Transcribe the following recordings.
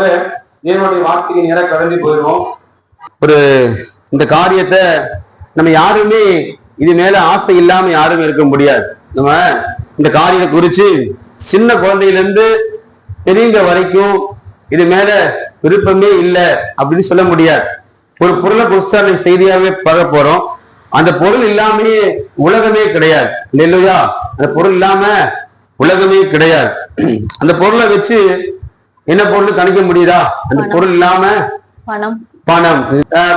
தேவனுடைய வார்த்தைக்கு நேராக கடந்து போயிடுவோம். ஒரு இந்த காரியத்தை நம்ம யாருமே இது மேல ஆசை இல்லாம யாரும் இருக்க முடியாது. நம்ம இந்த காரியத்தை குறிச்சு சின்ன குழந்தையில இருந்து பெரியவங்க வரைக்கும் இது மேல விருப்பமே இல்லை அப்படின்னு சொல்ல முடியாது. ஒரு பொருளை புஸ்தக செய்தியாவே பார்க்க போறோம். அந்த பொருள் இல்லாமயே உலகமே கிடையாது. இல்லையா? அந்த பொருள் இல்லாம உலகமே கிடையாது. அந்த பொருளை வச்சு என்ன பொருள் கணிக்க முடியுதா? அந்த பொருள் இல்லாம? பணம். பணம்.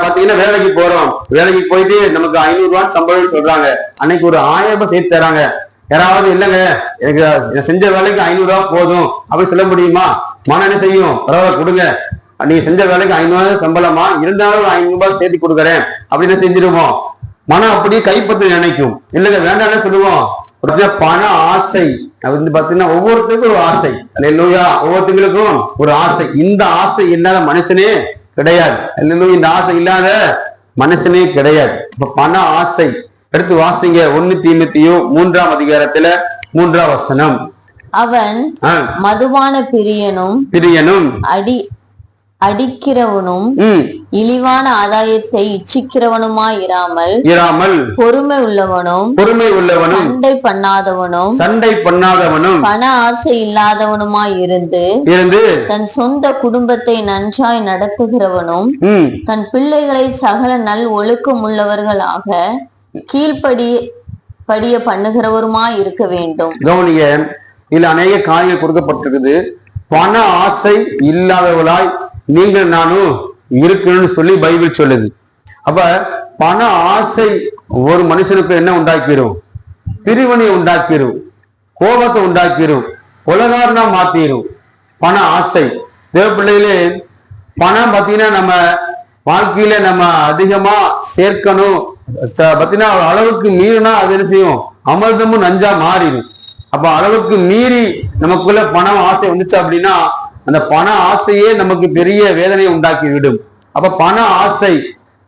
பாத்தீங்கன்னா வேலைக்கு போறோம். வேலைக்கு போயிட்டு நமக்கு ஐநூறு ரூபாய் சம்பளம் சொல்றாங்க. அன்னைக்கு ஒரு ஆயிரம் ரூபாய் சேர்த்து தராங்க. யாராவது இல்லைங்க எனக்கு செஞ்ச வேலைக்கு ஐநூறு ரூபாய் போதும். அப்படி சொல்ல முடியுமா? மனம் என்ன செய்யும்? பரவாயில்ல கொடுங்க. நீங்க செஞ்ச வேலைக்கு ஐநூறு ரூபாய் சம்பளமா? இருந்தாலும் ஐநூறு ரூபாய் சேர்த்து கொடுக்குறேன். அப்படின்னு செஞ்சிருவோம்? மனம் அப்படியே கைப்பற்றி நினைக்கும். இல்லைங்க வேண்டாம்னு சொல்லுவோம். பண ஆசை. வந்து பாத்தீங்கன்னா ஒவ்வொருத்தருக்கும் ஒரு ஆசை. இல்லையா ஒவ்வொருத்தங்களுக்கும் ஒரு ஆசை. இந்த ஆசை இல்லாத மனுஷனே கிடையாது. அல்லேலூயா இந்த ஆசை இல்லாத மனுஷனே கிடையாது. இப்ப பண ஆசை. எடுத்து வாசிங்க. ஒண்ணு தீமத்தியும் மூன்றாம் அதிகாரத்துல மூன்றாம் வசனம். அவன் ஆ, மதுபான பிரியனும் பிரியனும் அடி அடிக்கிறவனும் இழிவான ஆதாயத்தை இச்சிக்கிறவனுமாய் இராமல் இராமல் பொறுமை உள்ளவனும் பொறுமை உள்ளவனும் சண்டை பண்ணாதவனும் சண்டை பண்ணாதவனும் பண ஆசை இல்லாதவனுமாய் இருந்து இருந்து தன் சொந்த குடும்பத்தை நன்றாய் நடத்துகிறவனும் தன் பிள்ளைகளை சகல நல் ஒழுக்கம் உள்ளவர்களாக கீழ்ப்படி படிய பண்ணுகிறவருமாய் இருக்க வேண்டும். கவனிங்க இதுல அநேக காரியங்கள் கொடுக்கப்பட்டிருக்குது பண ஆசை இல்லாதவளாய் நீங்கள் நானும் இருக்கணும்னு சொல்லி பைபிள் சொல்லுது. அப்ப பண ஆசை ஒரு மனுஷனுக்கு என்ன உண்டாக்கிரும்? பிரிவினை உண்டாக்கிரும். கோபத்தை உண்டாக்கிரும். உலகாரனா மாத்திரும். பண ஆசை. தேவ பிள்ளைகளே பணம் பார்த்தீங்கன்னா நம்ம வாழ்க்கையில நம்ம அதிகமா சேர்க்கணும். பார்த்தீங்கன்னா ஒரு அளவுக்கு மீறினா அது என்ன செய்யும்? அமிர்தமும் நஞ்சா மாறிடும் அப்ப அளவுக்கு மீறி நமக்குள்ள பணம் ஆசை வந்துச்சு அப்படின்னா அந்த பண ஆசையே நமக்கு பெரிய வேதனையை உண்டாக்கி விடும் அப்ப பண ஆசை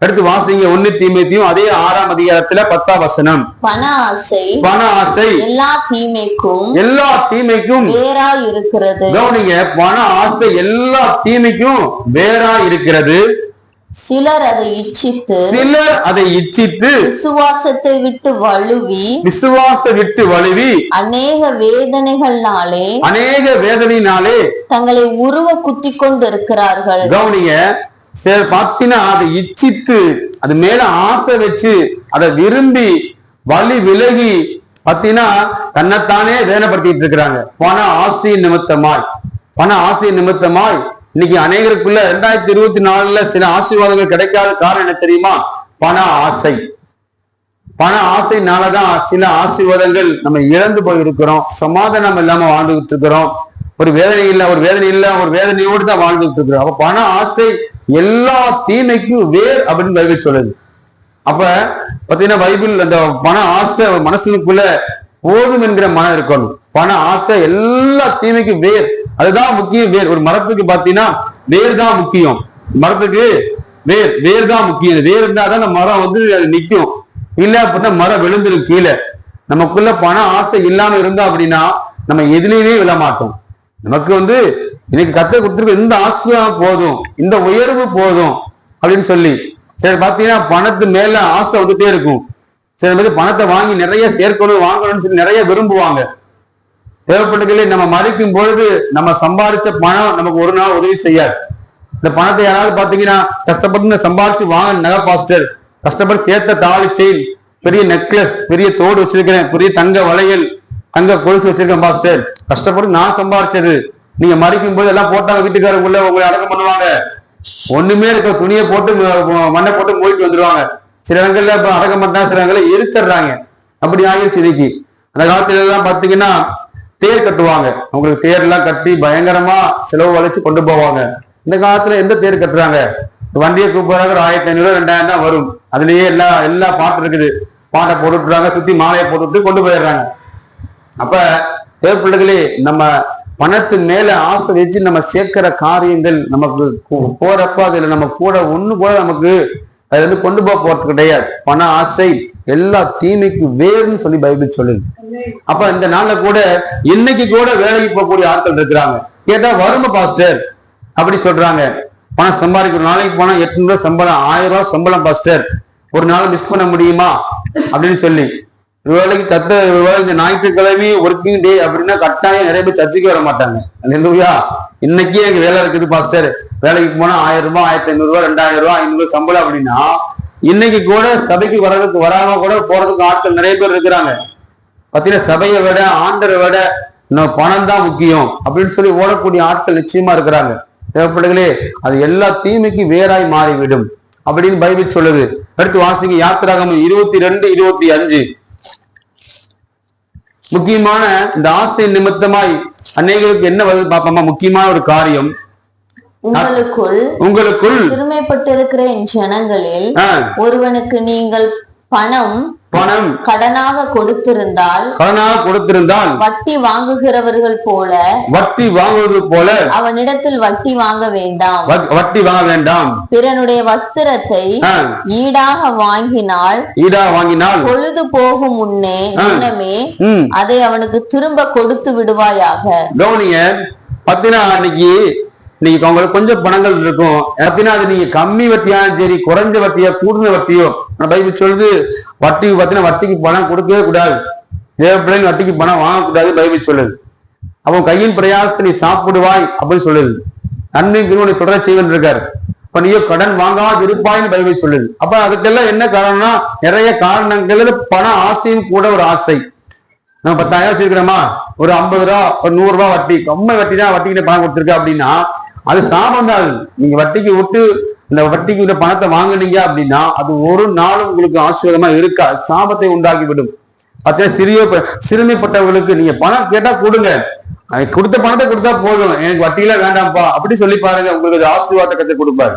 எடுத்து வாசிங்க ஒண்ணு தீமைத்தையும் அதே ஆறாம் அதிகாரத்துல பத்தாம் வசனம். பண ஆசை பண ஆசை எல்லா தீமைக்கும் எல்லா தீமைக்கும் வேறா இருக்கிறது. கவனிங்க பண ஆசை எல்லா தீமைக்கும் வேறா இருக்கிறது. சிலர் அதை இச்சித்து சிலர் அதை இச்சித்து விசுவாசத்தை விட்டு வழுவி விசுவாசத்தை விட்டு வழுவி அநேக வேதனைகள்னாலே அநேக வேதனையினாலே தங்களை உருவ குத்தி கொண்டு இருக்கிறார்கள் கவனிங்க சிலர் பார்த்தீங்கன்னா அதை இச்சித்து அது மேல ஆசை வச்சு அதை விரும்பி வலி விலகி பார்த்தீங்கன்னா தன்னைத்தானே வேதனைப்படுத்திட்டு இருக்கிறாங்க. பண ஆசையின் நிமித்தமாய் பண ஆசையின் நிமித்தமாய் இன்னைக்கு அநேகருக்குள்ள ரெண்டாயிரத்தி இருபத்தி நாலுல சில ஆசீர்வாதங்கள் கிடைக்காத காரணம் என்ன தெரியுமா? பண ஆசை. பண ஆசைனாலதான் சில ஆசீர்வாதங்கள் நம்ம இழந்து போயிருக்கிறோம். சமாதானம் இல்லாம வாழ்ந்துகிட்டு இருக்கிறோம். ஒரு வேதனை இல்ல ஒரு வேதனை இல்ல ஒரு வேதனையோடு தான் வாழ்ந்துகிட்டு இருக்கிறோம். அப்ப பண ஆசை எல்லா தீமைக்கும் வேர் அப்படின்னு பைபிள் சொல்லுது. அப்ப பாத்தீங்கன்னா பைபிள் அந்த பண ஆசை மனசுக்குள்ள போதும் என்கிற மனம் இருக்கணும். பண ஆசை எல்லா தீமைக்கும் வேர். அதுதான் முக்கியம் வேர். ஒரு மரத்துக்கு பாத்தீங்கன்னா வேர் தான் முக்கியம். மரத்துக்கு வேர் வேர் தான் முக்கியம். வேர் இருந்தாதான் அந்த மரம் வந்து அது நிற்கும் இல்ல அப்படின்னா மரம் விழுந்துரும் கீழே. நமக்குள்ள பண ஆசை இல்லாம இருந்தா அப்படின்னா நம்ம எதுலையுமே விழ மாட்டோம். நமக்கு வந்து இன்னைக்கு கத்த கொடுத்துருக்க இந்த ஆசையா போதும் இந்த உயர்வு போதும் அப்படின்னு சொல்லி. சரி பாத்தீங்கன்னா பணத்து மேல ஆசை வந்துட்டே இருக்கும். சில பேர் பணத்தை வாங்கி நிறைய சேர்க்கணும் வாங்கணும்னு சொல்லி நிறைய விரும்புவாங்க. தேவைப்பட்டதில்லை நம்ம மதிக்கும் பொழுது நம்ம சம்பாதிச்ச பணம் நமக்கு ஒரு நாள் உதவி செய்யாது. இந்த பணத்தை யாராவது பாத்தீங்கன்னா கஷ்டப்பட்டு சம்பாதிச்சு வாங்க நகை பாஸ்டர் கஷ்டப்பட்டு சேர்த்த தாலி செயின் பெரிய நெக்லஸ் பெரிய தோடு வச்சிருக்கிறேன் பெரிய தங்க வளையல் தங்க கொலுசு வச்சிருக்கேன் பாஸ்டர். கஷ்டப்பட்டு நான் சம்பாதிச்சது. நீங்க மறிக்கும் போது எல்லாம் போட்டாங்க வீட்டுக்காரங்களுள்ள உங்களை அடக்கம் பண்ணுவாங்க. ஒண்ணுமே இருக்க துணியை போட்டு மண்ணை போட்டு மூழ்கி வந்துருவாங்க. சில இடங்கள்ல அடக்கம் பண்ணா சில இடங்கள்ல எரிச்சிடுறாங்க. அப்படி ஆகிடுச்சு இன்னைக்கு. அந்த காலத்துல எல்லாம் பாத்தீங்கன்னா தேர் கட்டுவாங்க. அவங்களுக்கு தேர் எல்லாம் கட்டி பயங்கரமா செலவு வளைச்சு கொண்டு போவாங்க. இந்த காலத்துல எந்த தேர் கட்டுறாங்க? வண்டியை கூப்பிடுறாங்க ஒரு ஆயிரத்தி ஐநூறு ரெண்டாயிரம் தான் வரும். அதுலயே எல்லா எல்லா பாட்டு இருக்குது. பாட்டை போட்டுட்டுறாங்க சுத்தி மாலையை போட்டுட்டு கொண்டு போயிடுறாங்க. அப்ப தேர் பிள்ளைகளே நம்ம பணத்து மேல ஆசை வச்சு நம்ம சேர்க்கிற காரியங்கள் நமக்கு போறப்ப அதுல நம்ம கூட ஒண்ணு கூட நமக்கு அது வந்து கொண்டு போக போறது கிடையாது. பண ஆசை எல்லா தீமைக்கு வேர்னு சொல்லி பைபிள் சொல்லுது. அப்ப இந்த நாள்ல கூட இன்னைக்கு கூட வேலைக்கு போகக்கூடிய ஆட்கள் இருக்கிறாங்க. கேட்டா வரும பாஸ்டர். அப்படி சொல்றாங்க. பணம் சம்பாதிக்கிற நாளைக்கு போனா எட்நூறு ரூபாய் சம்பளம் ஆயிரம் ரூபாய் சம்பளம் பாஸ்டர். ஒரு நாள் மிஸ் பண்ண முடியுமா? அப்படின்னு சொல்லி. வேலைக்கு கத்த இந்த ஞாயிற்றுக்கிழமை ஒர்க்கிங் டே அப்படின்னா கட்டாயம் நிறைய பேர் சர்ச்சைக்கு வர மாட்டாங்க. இல்லையா இன்னைக்கே எனக்கு வேலை இருக்குது பாஸ்டர். வேலைக்கு போனா ஆயிரம் ரூபாய் ஆயிரத்தி ஐநூறு ரூபாய் ரெண்டாயிரம் ரூபாய் ஐநூறு சம்பளம் அப்படின்னா இன்னைக்கு கூட சபைக்கு வர்றதுக்கு வராம கூட போறதுக்கு ஆட்கள் நிறைய பேர் இருக்கிறாங்க. பாத்தீங்கன்னா சபையை விட ஆண்டரை விட இன்னும் பணம் தான் முக்கியம் அப்படின்னு சொல்லி ஓடக்கூடிய ஆட்கள் நிச்சயமா இருக்கிறாங்க. தேவைப்படுகளே அது எல்லா தீமைக்கு வேறாய் மாறிவிடும் அப்படின்னு பைபிள் சொல்லுது. அடுத்து வாசிங்க யாத்திராகமும் இருபத்தி ரெண்டு இருபத்தி அஞ்சு முக்கியமான இந்த ஆசை நிமித்தமாய் அநேகருக்கு என்ன வருது பார்ப்போமா? முக்கியமான ஒரு காரியம். உங்களுக்குள் உங்களுக்குள் சிறுமைப்பட்டிருக்கிற என் ஜனங்களில் ஒருவனுக்கு நீங்கள் பணம் பணம் கடனாக கொடுத்திருந்தால் கடனாக கொடுத்திருந்தால் வட்டி வாங்குகிறவர்கள் போல வட்டி வாங்குவது போல அவனிடத்தில் வட்டி வாங்க வேண்டாம். வட்டி வாங்க வேண்டாம். பிறனுடைய வஸ்திரத்தை ஈடாக வாங்கினால் ஈடா வாங்கினால் பொழுது போகும் முன்னே முன்னமே அதை அவனுக்கு திரும்ப கொடுத்து விடுவாயாக. கவனிங்க பாத்தீங்கன்னா அன்னைக்கு இன்னைக்கு உங்களுக்கு கொஞ்சம் பணங்கள் இருக்கும். அப்படின்னா அது நீங்க கம்மி வட்டியாலும் சரி குறைஞ்ச வட்டியோ கூடுதல வட்டியோ பைபிள் சொல்லுது வட்டிக்கு பார்த்தீங்கன்னா வட்டிக்கு பணம் கொடுக்கவே கூடாது. தேவப்பிள்ளைங்க வட்டிக்கு பணம் வாங்கக்கூடாது பைபிள் சொல்லுது. அவன் கையின் பிரயாசத்தை நீ சாப்பிடுவாய் அப்படின்னு சொல்லுது. நன்மை உன்னை தொடர செய்வன் இருக்காரு. இப்ப நீயோ கடன் வாங்காது இருப்பாய்னு பைபிள் சொல்லுது. அப்ப அதுக்கெல்லாம் என்ன காரணம்னா நிறைய காரணங்கள் பண ஆசையும் கூட ஒரு ஆசை. நம்ம பத்தாயிரம் வச்சிருக்கிறோமா? ஒரு ஐம்பது ரூபா ஒரு நூறு ரூபாய் வட்டி. கம்மி வட்டி தான் வட்டிக்கு பணம் கொடுத்துருக்க அப்படின்னா அது சாபம் தான் நீங்க வட்டிக்கு விட்டு இந்த வட்டிக்கு விட்டு பணத்தை வாங்குனீங்க அப்படின்னா அது ஒரு நாளும் உங்களுக்கு ஆசீர்வாதமா இருக்கா? சாபத்தை உண்டாக்கி விடும் பார்த்தீங்கன்னா சிறிய சிறுமைப்பட்டவர்களுக்கு நீங்க பணம் கேட்டா கொடுங்க. அது கொடுத்த பணத்தை கொடுத்தா போதும். எனக்கு வட்டியில வேண்டாம்ப்பா. அப்படி சொல்லி பாருங்க உங்களுக்கு அது ஆசீர்வாதத்தை கத்து கொடுப்பாரு.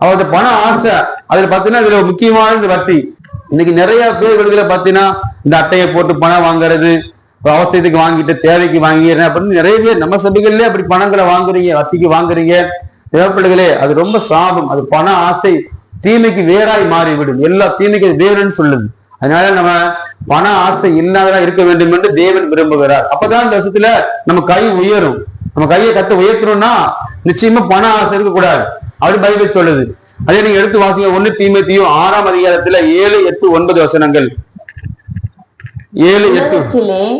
அவரது பண ஆசை அதுல பாத்தீங்கன்னா இதுல முக்கியமான இந்த வட்டி. இன்னைக்கு நிறைய பேர் விடுதலை பாத்தீங்கன்னா இந்த அட்டையை போட்டு பணம் வாங்குறது அவசியத்துக்கு வாங்கிட்டு தேவைக்கு வாங்கிடுறேன் அப்படின்னு நிறைய பேர் நம்ம சபைகள்லேயே அப்படி பணங்களை வாங்குறீங்க வத்திக்கு வாங்குறீங்க. தேவைப்படுகளே அது ரொம்ப சாபம். அது பண ஆசை தீமைக்கு வேறாய் மாறிவிடும். எல்லா தீமைக்கு வேறுன்னு சொல்லுது. அதனால நம்ம பண ஆசை இல்லாததா இருக்க வேண்டும் என்று தேவன் விரும்புகிறார். அப்பதான் இந்த வருஷத்துல நம்ம கை உயரும். நம்ம கையை கத்து உயர்த்தணும்னா நிச்சயமா பண ஆசை இருக்கக்கூடாது. அப்படி பைபிள் சொல்லுது. அதே நீங்க எடுத்து வாசிங்க ஒண்ணு தீமைத்தையும் ஆறாம் அதிகாரத்துல ஏழு எட்டு ஒன்பது வசனங்கள். ஏழு எட்டு.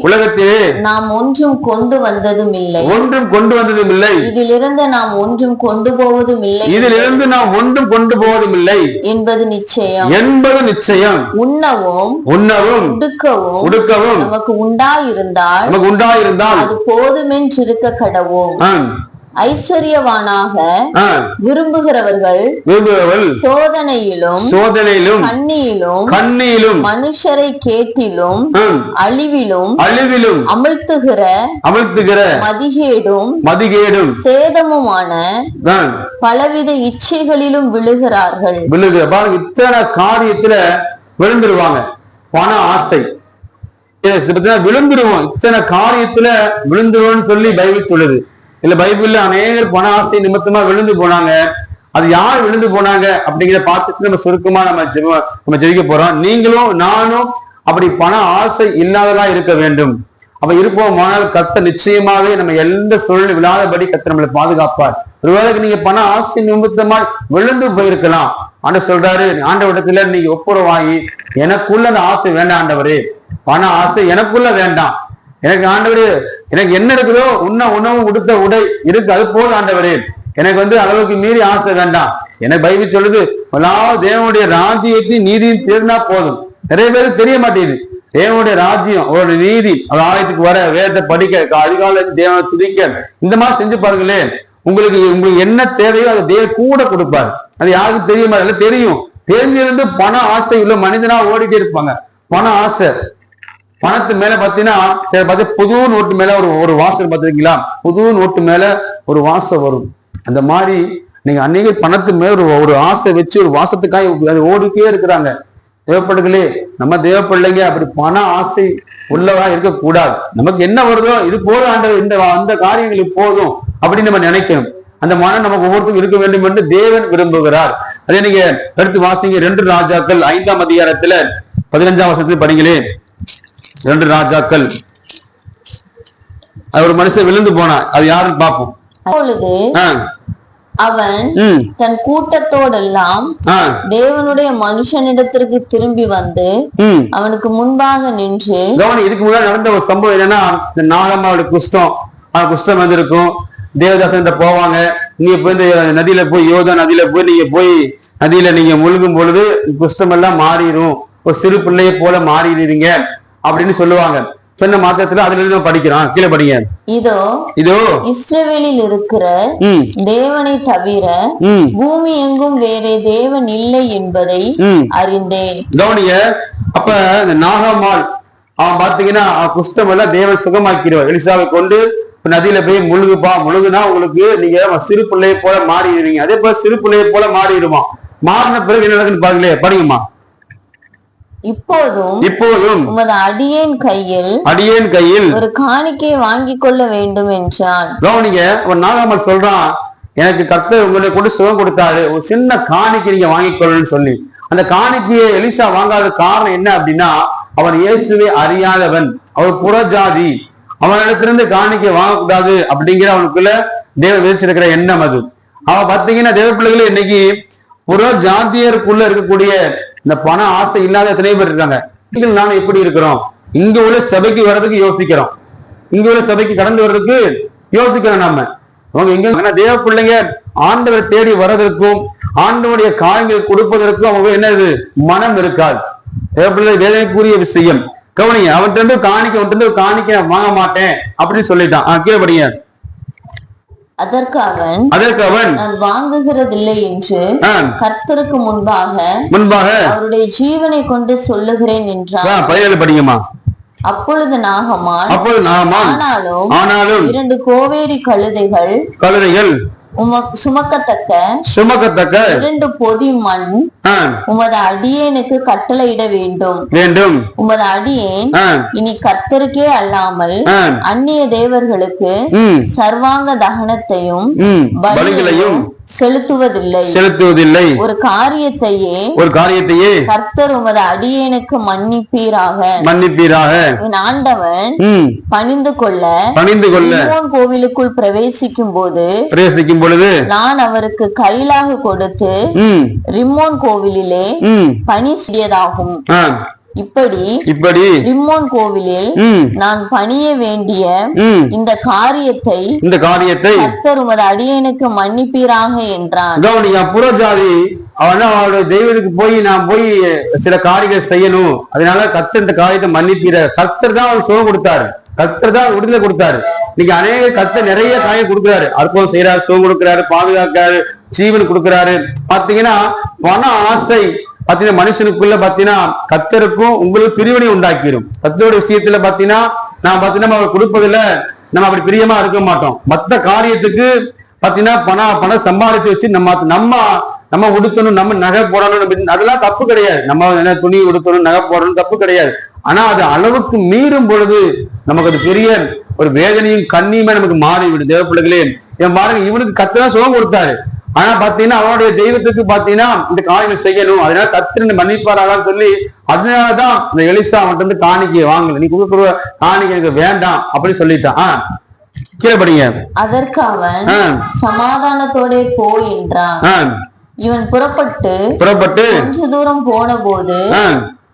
உலகத்திலே நாம் ஒன்றும் கொண்டு வந்ததும் இல்லை ஒன்றும் கொண்டு வந்ததும் இல்லை இதிலிருந்து நாம் ஒன்றும் கொண்டு போவதும் இல்லை இதிலிருந்து நாம் ஒன்றும் கொண்டு போவதும் இல்லை என்பது நிச்சயம். என்பது நிச்சயம். உண்ணவும் உண்ணவும் உடுக்கவும் உடுக்கவும் நமக்கு உண்டாயிருந்தால் நமக்கு உண்டாயிருந்தால் அது போதுமென்றிருக்க கடவோம் ஆம், ஐஸ்வர்யவானாக விரும்புகிறவர்கள் விரும்புகிறவள் சோதனையிலும் சோதனையிலும் கண்ணியிலும் கண்ணியிலும் மனுஷரை கேட்டிலும் அழிவிலும் அழிவிலும் அமிழ்த்துகிற அமர்த்துகிற மதிகேடும் மதிகேடும் சேதமுமான பலவித இச்சைகளிலும் விழுகிறார்கள். விழுகிற பாருங்க இத்தனை காரியத்துல விழுந்துருவாங்க. பண ஆசை. விழுந்துருவோம். இத்தனை காரியத்துல விழுந்துருவோம்னு சொல்லி பைபிள் சொல்லுது. இல்ல பைபிள்ல அநேகர் பண ஆசை நிமித்தமா விழுந்து போனாங்க. அது யார் விழுந்து போனாங்க அப்படிங்கிறத பார்த்துட்டு நம்ம சுருக்கமா நம்ம ஜெப நம்ம ஜெயிக்க போறோம். நீங்களும் நானும் அப்படி பண ஆசை இல்லாததா இருக்க வேண்டும். அப்ப இருப்போம் ஆனால் கத்த நிச்சயமாவே நம்ம எந்த சூழல் விழாதபடி கத்த நம்மளை பாதுகாப்பார். ஒருவேளை நீங்க பண ஆசை நிமித்தமா விழுந்து போயிருக்கலாம். ஆண்டவர் சொல்றாரு ஆண்டவரிடத்துல நீங்க ஒப்புரவாகி எனக்குள்ள அந்த ஆசை வேண்டாம் ஆண்டவரே. பண ஆசை எனக்குள்ள வேண்டாம். எனக்கு ஆண்டவரே எனக்கு என்ன இருக்குதோ உன்ன உணவு உடுத்த உடை இருக்கு அது போல் ஆண்டவரே. எனக்கு வந்து அளவுக்கு மீறி ஆசை வேண்டாம். எனக்கு பைபிள் சொல்லுது முதலாவது தேவனுடைய ராஜ்யத்தையும் நீதியும் தேர்ந்தா போதும். நிறைய பேருக்கு தெரிய மாட்டேங்குது. தேவனுடைய ராஜ்யம் ஒரு நீதி அவர் ஆலயத்துக்கு வர வேதத்தை படிக்க அதிகாலை தேவனை துதிக்க இந்த மாதிரி செஞ்சு பாருங்களேன் உங்களுக்கு உங்களுக்கு என்ன தேவையோ அதை தேவ கூட கொடுப்பாரு. அது யாருக்கும் தெரிய மாதிரி தெரியும். தெரிஞ்சிருந்து பண ஆசை உள்ள மனிதனா ஓடிட்டே இருப்பாங்க. பண ஆசை. பணத்து மேல பாத்தீங்கன்னா புது நோட்டு மேல ஒரு ஒரு வாசல் பார்த்துருக்கீங்களா? புது நோட்டு மேல ஒரு வாசம் வரும். அந்த மாதிரி நீங்க அன்னைக்கு பணத்து மேல ஒரு ஒரு ஆசை வச்சு ஒரு வாசத்துக்காக ஓடிக்கே இருக்கிறாங்க. தேவைப்படுகளே நம்ம தேவைப்படலைங்க. அப்படி பண ஆசை உள்ளவா இருக்கக்கூடாது. நமக்கு என்ன வருதோ இது போதும் அந்த இந்த அந்த காரியங்கள் போதும் அப்படின்னு நம்ம நினைக்கணும். அந்த மனம் நமக்கு ஒவ்வொருத்தரும் இருக்க வேண்டும் என்று தேவன் விரும்புகிறார். அதே நீங்க எடுத்து வாசிங்க. ரெண்டு ராஜாக்கள் ஐந்தாம் அதிகாரத்துல பதினஞ்சாம் வருஷத்துல படிங்களேன். ரெண்டு ராஜாக்கள். அது ஒரு மனுஷன் விழுந்து போனா அது யாருன்னு பார்ப்போம். அப்பொழுது அவன் தன் கூட்டத்தோடெல்லாம் ஆ. தேவனுடைய மனுஷனிடத்திற்கு திரும்பி வந்து அவனுக்கு முன்பாக நின்று கவனி இதுக்கு முன்னாடி நடந்த ஒரு சம்பவம் என்னன்னா இந்த நாகம்மாவோட குஷ்டம். அந்த குஷ்டம் வந்திருக்கும். தேவதாசன் போவாங்க. நீங்க போய் இந்த நதியில போய் யோதா நதியில போய் நீங்க போய் நதியில நீங்க முழுகும் பொழுது குஷ்டம் எல்லாம் மாறிடும் ஒரு சிறு பிள்ளைய போல மாறிடுறீங்க அப்படின்னு சொல்லுவாங்க. சொன்ன மாத்திரத்துல அதுல இருந்து நம்ம படிக்கிறோம். கீழே படிங்க. இதோ இதோ. இஸ்ரவேலில் இருக்கிற தேவனை தவிர பூமி எங்கும் வேறே தேவன் இல்லை என்பதை அறிந்தேன். கவனிங்க. அப்ப இந்த நாகம்மாள் அவன் பாத்தீங்கன்னா குஷ்டம் எல்லாம் தேவன் சுகமாக்கிடுவார் எலிசாவை கொண்டு நதியில போய் முழுகுப்பா. முழுகுனா உங்களுக்கு நீங்க சிறு பிள்ளையை போல மாறிடுவீங்க. அதே போல சிறு பிள்ளையை போல மாறிடுமா மாறின பிறகு என்ன நடக்குன்னு பாருங்களே படிங்கம்மா. இப்போதும் இப்போதும் உமது அடியேன் கையில் அடியேன் கையில் ஒரு காணிக்கை வாங்கிக் கொள்ள வேண்டும் என்றான். கவனிங்க ஒரு நாகம்மாள் சொல்றான் எனக்கு கர்த்தர் உங்களை கொண்டு சுகம் கொடுத்தாரு ஒரு சின்ன காணிக்கை நீங்க வாங்கிக்கொள்ளணும்னு சொல்லி. அந்த காணிக்கையை எலிசா வாங்காத காரணம் என்ன அப்படின்னா அவன் இயேசுவை அறியாதவன் அவர் புறஜாதி. அவனிடத்திலிருந்து காணிக்கை வாங்கக்கூடாது அப்படிங்கிற அவனுக்குள்ள தேவன் விதிச்சிருக்கிற எண்ணம் அது. அவன் பாத்தீங்கன்னா தேவ பிள்ளைகள் இன்னைக்கு புற ஜாதியருக்குள்ள இருக்கக்கூடிய இந்த பண ஆசை இல்லாத எத்தனை பேர் இருக்காங்க? நீங்கள் நானும் எப்படி இருக்கிறோம்? இங்க உள்ள சபைக்கு வர்றதுக்கு யோசிக்கிறோம். இங்க உள்ள சபைக்கு கடந்து வர்றதுக்கு யோசிக்கிறோம் நம்ம அவங்க எங்க தேவ பிள்ளைங்க ஆண்டவர் தேடி வர்றதற்கும் ஆண்டவனுடைய காயங்கள் கொடுப்பதற்கும் அவங்க என்னது மனம் இருக்காது. தேவ பிள்ளை வேதனைக்குரிய விஷயம். கவனிங்க அவன்கிட்ட இருந்து காணிக்க அவன்கிட்ட இருந்து காணிக்க வாங்க மாட்டேன் அப்படின்னு சொல்லிட்டான். ஆ, கீழே படிங்க. அதற்கு அவன் அதற்கு அவன் நான் வாங்குகிறதில்லை என்று கர்த்தருக்கு முன்பாக முன்பாக அவருடைய ஜீவனை கொண்டு சொல்லுகிறேன் என்றான். பதினேழு படிங்கம்மா. அப்பொழுது நாகமான் அப்போது நாமான் ஆனாலும் ஆனாலும் இரண்டு கோவேரி கழுதைகள் கழுதைகள் சுமக்கத்தக்க சுமக்கத்தக்க இரண்டு பொதி மண் உமது அடியேனுக்கு கட்டளையிட வேண்டும். வேண்டும். உமது அடியேன் இனி கர்த்தருக்கே அல்லாமல் அந்நிய தேவர்களுக்கு சர்வாங்க தகனத்தையும் பலிகளையும் செலுத்துவதில்லை. செலுத்துவதில்லை. ஒரு காரியத்தையே ஒரு காரியத்தையே கர்த்தர் உமது அடியேனுக்கு மன்னிப்பீராக. மன்னிப்பீராக. என் ஆண்டவன் பணிந்து கொள்ள பணிந்து கொள்ள கோவிலுக்குள் பிரவேசிக்கும் போது பிரவேசிக்கும் பொழுது நான் அவருக்கு கைலாக கொடுத்து ரிம்மோன் கோவிலிலே பணி செய்யதாகும். இப்படி இப்படி. ரிம்மோன் கோவிலில் நான் பணிய வேண்டிய இந்த காரியத்தை இந்த காரியத்தை கர்த்தர் உமது அடியேனுக்கு மன்னிப்பீராக என்றான். கவனிங்க புறஜாதி அவனா அவருடைய தெய்வத்துக்கு போய் நான் போய் சில காரியங்கள் செய்யணும். அதனால கர்த்தர் இந்த காரியத்தை மன்னிப்பீர. கர்த்தர் தான் அவர் சுகம் கொடுத்தாரு. கர்த்தர் தான் விடுதலை கொடுத்தாரு. இன்னைக்கு அநேக கர்த்தர் நிறைய காரியம் கொடுக்குறாரு. அற்புதம் செய்யறாரு சுகம் கொடுக்குறாரு பாதுகாக்கிறாரு ஜீவன் கொடுக்குறாரு. பாத்தீங்கன்னா பண ஆசை பாத்தீங்கன்னா மனுஷனுக்குள்ள பாத்தீங்கன்னா கத்தருக்கும் உங்களுக்கு பிரிவினை உண்டாக்கிடும் கர்த்தருடைய விஷயத்துல பாத்தீங்கன்னா நான் பாத்தீங்கன்னா அவர் கொடுப்பதுல நம்ம அப்படி பிரியமா இருக்க மாட்டோம். மத்த காரியத்துக்கு பாத்தீங்கன்னா பணம் பணம் சம்பாதிச்சு வச்சு நம்ம நம்ம நம்ம உடுத்தணும் நம்ம நகை போடணும் அதெல்லாம் தப்பு கிடையாது. நம்ம என்ன துணி உடுத்தணும் நகை போடணும் தப்பு கிடையாது. ஆனா அது அளவுக்கு மீறும் பொழுது நமக்கு அது பெரிய ஒரு வேதனையும் கண்ணியுமே நமக்கு மாறிவிடும். தேவப்பிள்ளைகளே என் பாருங்க இவனுக்கு கத்துதான் சுகம் கொடுத்தாரு. ஆனா பாத்தீங்கன்னா அவனுடைய தெய்வத்துக்கு பாத்தீங்கன்னா இந்த காரியங்கள் செய்யணும். அதனால கத்திரன்னு மன்னிப்பாரான்னு சொல்லி அதனாலதான் இந்த எலிசா அவன்கிட்ட இருந்து காணிக்கையை வாங்கல. நீ கொடுக்குற காணிக்கை எனக்கு வேண்டாம் அப்படின்னு சொல்லிட்டான். கீழே படிங்க. அதற்கு அவன் சமாதானத்தோட போ என்றான். இவன் புறப்பட்டு புறப்பட்டு கொஞ்ச தூரம் போன போது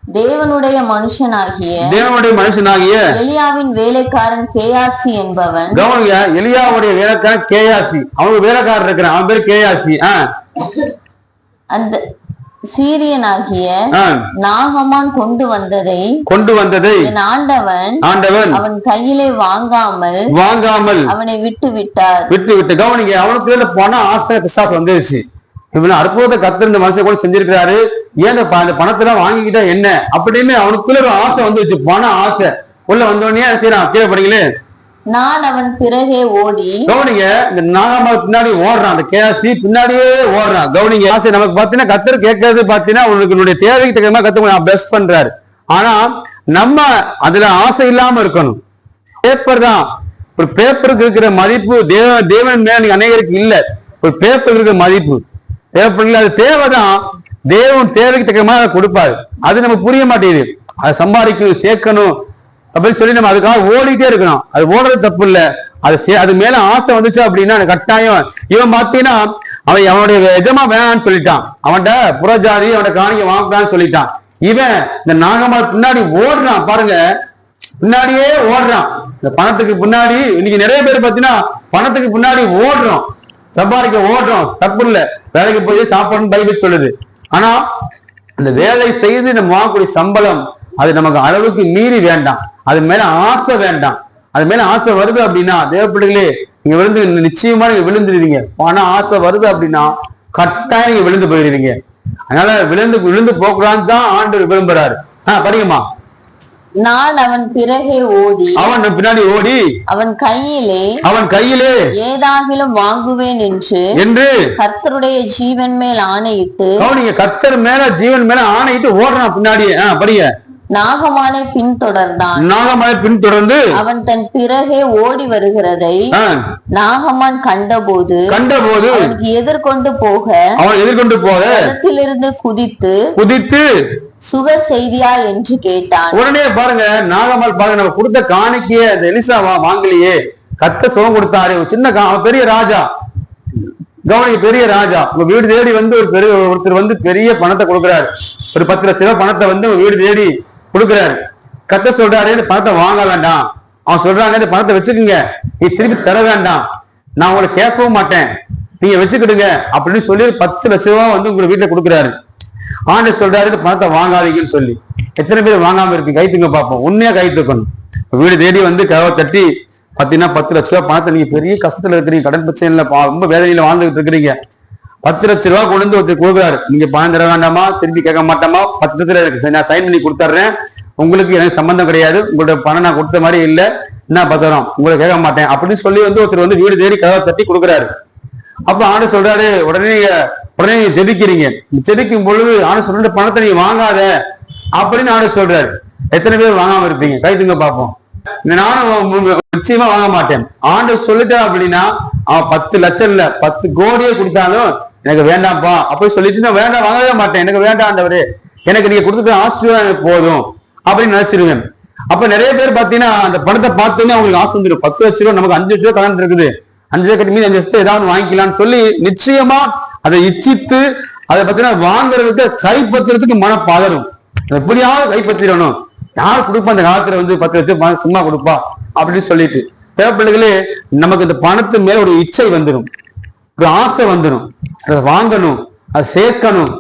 தேவனுடைய மனுஷனாகிய தேவனுடைய மனுஷனாகிய எலியாவின் வேலைக்காரன் கேயாசி என்பவன். கவனிங்க எலியாவுடைய வேலைக்காரன் கேயாசி. அவங்க வேலைக்காரர் இருக்கிறான். அவன் பேர் கேயாசி. அந்த சீரியனாகிய நாகமான் கொண்டு வந்ததை கொண்டு வந்ததை என் ஆண்டவன் ஆண்டவன் அவன் கையிலே வாங்காமல் வாங்காமல் அவனை விட்டு விட்டார் விட்டு விட்டு கவனிங்க அவனுக்கு பணம் ஆசை பிசாசு வந்துருச்சு. இவன் அற்புதத்தை கத்து இந்த மனுஷன் கூட செஞ்சிருக்கிறாரு. ஏன் இந்த பணத்தெல்லாம் வாங்கிக்கிட்டா என்ன? அப்படின்னு அவனுக்குள்ள ஒரு ஆசை வந்துருச்சு பண ஆசை. உள்ள வந்தோடனே செய்யறான்? கீழே படிங்களே நான் அவன் பிறகே ஓடி கவனிங்க இந்த நாகம்மா பின்னாடி ஓடுறான். அந்த கேசி பின்னாடியே ஓடுறான். கவனிங்க ஆசை நமக்கு பாத்தீங்கன்னா கத்தர் கேட்கறது பாத்தீங்கன்னா உனக்கு உன்னுடைய தேவைக்கு தகுந்த கத்து பெஸ்ட் பண்றாரு. ஆனா நம்ம அதுல ஆசை இல்லாம இருக்கணும். பேப்பர் தான். ஒரு பேப்பருக்கு இருக்கிற மதிப்பு தேவ தேவன் மேல அநேகருக்கு இல்ல. ஒரு பேப்பருக்கு இருக்கிற மதிப்பு. தேவைப்படல அது தேவைதான். தேவன் தேவைக்கு தக்க மாதிரி அதை கொடுப்பாரு. அது நமக்கு புரிய மாட்டேங்குது. அதை சம்பாதிக்கணும் சேர்க்கணும் அப்படின்னு சொல்லி நம்ம அதுக்காக ஓடிட்டே இருக்கணும். அது ஓடுறது தப்பு இல்ல. அது சே- அது மேல ஆசை வந்துச்சு அப்படின்னா கட்டாயம். இவன் பாத்தீங்கன்னா அவன் அவனுடைய எஜமா வேணான்னு சொல்லிட்டான். அவன்கிட்ட புறஜாதி அவன்கிட்ட காணிக்க வாங்கலாம்னு சொல்லிட்டான். இவன் இந்த நாகம்மாள் பின்னாடி ஓடுறான் பாருங்க. பின்னாடியே ஓடுறான். இந்த பணத்துக்கு பின்னாடி இன்னைக்கு நிறைய பேர் பாத்தீங்கன்னா பணத்துக்கு பின்னாடி ஓடுறோம். சம்பாதிக்க ஓடுறோம் தப்பு இல்ல. வேலைக்கு போய் சாப்பாடுன்னு பைபிள் சொல்லுது. ஆனா அந்த வேலை செய்து நம்ம வாங்கக்கூடிய சம்பளம் அது நமக்கு அளவுக்கு மீறி வேண்டாம். அது மேல ஆசை வேண்டாம். அது மேல ஆசை வருது அப்படின்னா தேவ நீங்க விழுந்து நிச்சயமா நீங்க விழுந்துருவீங்க. ஆனா ஆசை வருது அப்படின்னா கட்டாயம் நீங்க விழுந்து போயிடுவீங்க அதனால விழுந்து விழுந்து போகலான்னு தான் ஆண்டு விரும்புறாரு. ஆஹ் படிங்கம்மா. நான் அவன் பிறகே ஓடி. அவன் பின்னாடி ஓடி. அவன் கையிலே அவன் கையிலே ஏதாகிலும் வாங்குவேன் என்று என்று கர்த்தருடைய ஜீவன் மேல் ஆணையிட்டு கவனிங்க கத்தர் மேல ஜீவன் மேல ஆணையிட்டு ஓடுறான் பின்னாடியே ஆஹ் படிங்க. நாகமானை பின்தொடர்ந்தான். நாகமலை பின்தொடர்ந்து அவன் தன் பிறகே ஓடி வருகிறதை நாகமான் கண்டபோது கண்டபோது அவனுக்கு எதிர்கொண்டு போக அவன் எதிர்கொண்டு போக ரதத்திலிருந்து குதித்து குதித்து சுக செய்தியா என்று கேட்டான். உடனே பாருங்க நாகம்மாள் பாருங்க நம்ம கொடுத்த காணிக்கையே அந்த எலிசா வா- வாங்கலையே. கத்த சுகம் கொடுத்தாரு சின்ன அவன் பெரிய ராஜா. கவனிங்க பெரிய ராஜா. உங்க வீடு தேடி வந்து ஒரு பெரிய ஒருத்தர் வந்து பெரிய பணத்தை கொடுக்குறாரு. ஒரு பத்து லட்ச ரூபாய் பணத்தை வந்து உங்க வீடு தேடி கொடுக்குறாரு. கத்த சொல்றாரு இந்த பணத்தை வாங்க வேண்டாம். அவன் சொல்றாங்க இந்த பணத்தை வச்சுக்கோங்க. நீ திருப்பி தர வேண்டாம். நான் உங்களை கேட்கவும் மாட்டேன். நீங்க வச்சுக்கிடுங்க அப்படின்னு சொல்லி பத்து லட்ச ரூபா வந்து உங்க வீட்டுல கொடுக்குறாரு. ஆண்டு சொல்றாரு பணத்தை வாங்காதீங்கன்னு சொல்லி. எத்தனை பேர் வாங்காம இருக்கு? கை தூங்க பார்ப்போம். உண்மையா கை தூக்கணும். வீடு தேடி வந்து கதவை தட்டி பாத்தீங்கன்னா பத்து லட்ச ரூபா பணத்தை நீங்க பெரிய கஷ்டத்துல இருக்கிறீங்க. கடன் பிரச்சனையில பா- ரொம்ப வேதனையில வாழ்ந்துகிட்டு இருக்கிறீங்க. பத்து லட்ச ரூபாய் கொண்டு வந்து ஒருத்தர் கொடுக்குறாரு. நீங்க பணம் தர வேண்டாமா? திரும்பி கேட்க மாட்டாமா? பத்து லட்சத்துல எனக்கு நான் சைன் பண்ணி கொடுத்துட்றேன். உங்களுக்கு எனக்கு சம்பந்தம் கிடையாது. உங்களோட பணம் நான் கொடுத்த மாதிரி இல்ல. என்ன பத்திரம்? உங்களை கேட்க மாட்டேன். அப்படின்னு சொல்லி வந்து ஒருத்தர் வந்து வீடு தேடி கதவை தட்டி கொடுக்குறாரு. அப்ப ஆண்டு சொல்றாரு உடனே உடனே நீங்க ஜெபிக்கிறீங்க. ஜெபிக்கும் பொழுது ஆண்டு சொல்ற பணத்தை நீங்க வாங்காத அப்படின்னு ஆண்டு சொல்றாரு. எத்தனை பேர் வாங்காம இருப்பீங்க? கைத்துங்க பார்ப்போம். நானும் நிச்சயமா வாங்க மாட்டேன். ஆண்டு சொல்லிட்டா அப்படின்னா அவன் பத்து லட்சம் இல்ல பத்து கோடியே கொடுத்தாலும் எனக்கு வேண்டாம்ப்பா. அப்படி சொல்லிட்டு நான் வேண்டாம் வாங்கவே மாட்டேன். எனக்கு வேண்டாம் ஆண்டவரே. எனக்கு நீங்க கொடுத்துட்டு ஆசிரியர் எனக்கு போதும் அப்படின்னு நினைச்சிருவேன். அப்ப நிறைய பேர் பாத்தீங்கன்னா அந்த பணத்தை பார்த்தோன்னே அவங்களுக்கு ஆசை வந்துடும் பத்து லட்ச ரூபா நமக்கு அஞ்சு லட்ச ரூபா கடன் இருக்குது. அஞ்சு லட்சம் மீது மீதி அஞ்சு லட்சத்தை ஏதாவது வாங்கிக்கலாம்னு சொல்லி நிச்சயமா அதை இச்சித்து அதை பத்தினா வாங்குறதுக்கு கைப்பற்றுறதுக்கு மன பதறும் எப்படியாவது கைப்பற்றிடணும். யார் கொடுப்பா? அந்த காலத்துல வந்து பத்து லட்சம் சும்மா கொடுப்பா? அப்படின்னு சொல்லிட்டு. பிள்ளைகளே நமக்கு இந்த பணத்து மேல ஒரு இச்சை வந்துடும் ஒரு ஆசை வந்துடும் அதை வாங்கணும். அதை சேர்க்கணும்.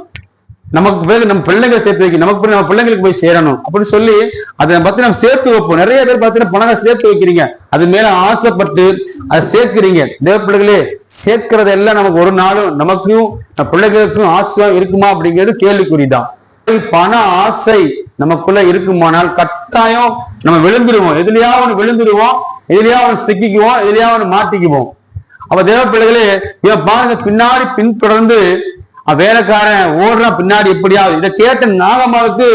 நமக்கு பிறகு நம்ம பிள்ளைங்க சேர்த்து வைக்கணும் நமக்கு பிறகு நம்ம பிள்ளைங்களுக்கு போய் சேரணும். அப்படின்னு சொல்லி அதை பத்தி நம்ம சேர்த்து வைப்போம். நிறைய பேர் பார்த்தீங்கன்னா பணம் சேர்த்து வைக்கிறீங்க. அது மேல ஆசைப்பட்டு அதை சேர்க்கிறீங்க. தேவ பிள்ளைகளே சேர்க்கறதெல்லாம் நமக்கு ஒரு நாளும் நமக்கும் நம்ம பிள்ளைகளுக்கும் ஆசை இருக்குமா அப்படிங்கிறது கேள்விக்குறிதான். பண ஆசை நமக்குள்ள இருக்குமானால் கட்டாயம் நம்ம விழுந்துருவோம். எதுலையாவது விழுந்துருவோம் எதுலயாவது சிக்கிக்குவோம் எதுலயாவது மாட்டிக்குவோம். அப்ப தேவ பிள்ளைகளே இவன் பாருங்க பின்னாடி பின்தொடர்ந்து வேலைக்காரன் ஓடுறான் பின்னாடி எப்படியாவது இதை கேட்டு நாகம்மாவுக்கு